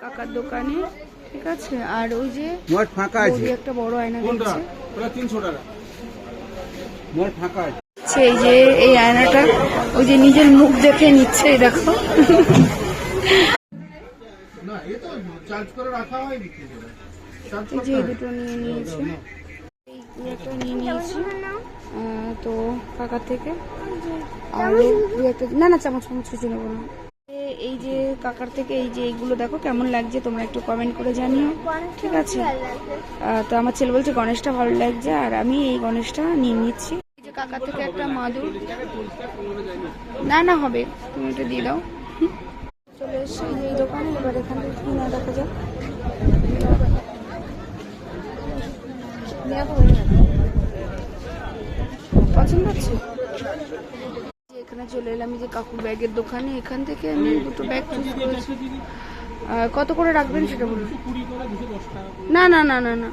কাকার দোকানে ঠিক আছে? আর ওই যে মোট ফাঁকা আছে। একটা বড় আয়না কোনটা? দিচ্ছে ওটা তিনশো টাকা। মোট ফাঁকা আছে। এই যে এই আয়নাটা ওই যে নিজের মুখ দেখে নিচ্ছে এই দেখো। না এ তো চার্জ করে রাখা হয় বিক্রি করে। এই যে এই দুটো নিয়ে নিয়েছে। এই একটা নিয়ে নিয়েছি। আহ, তো কাকার থেকে আর একটা না না চামচ চামচ কিছু নেব না। এ- এই যে কাকার থেকে এই যে এইগুলো দেখো, কেমন লাগছে তোমরা একটু কমেন্ট করে জানিও। ঠিক আছে? তো আমার ছেলে বলছে, গণেশটা ভালো লাগছে। আর আমি এই গণেশটা নিয়ে নিচ্ছি। যে কাকার থেকে একটা মাদুর। না না, হবে। তুমি এটা দিয়ে দাও। চলে এসছি এই দোকানে, এবার এখান থেকে কিনে দেখা যাক। পছন্দ হচ্ছে? এখানে চলে এলাম যে কাকুর ব্যাগের দোকানে। এখান থেকে আমি দুটো ব্যাগ চুজ করেছি। কত করে রাখবেন সেটা বলুন? না না না না না।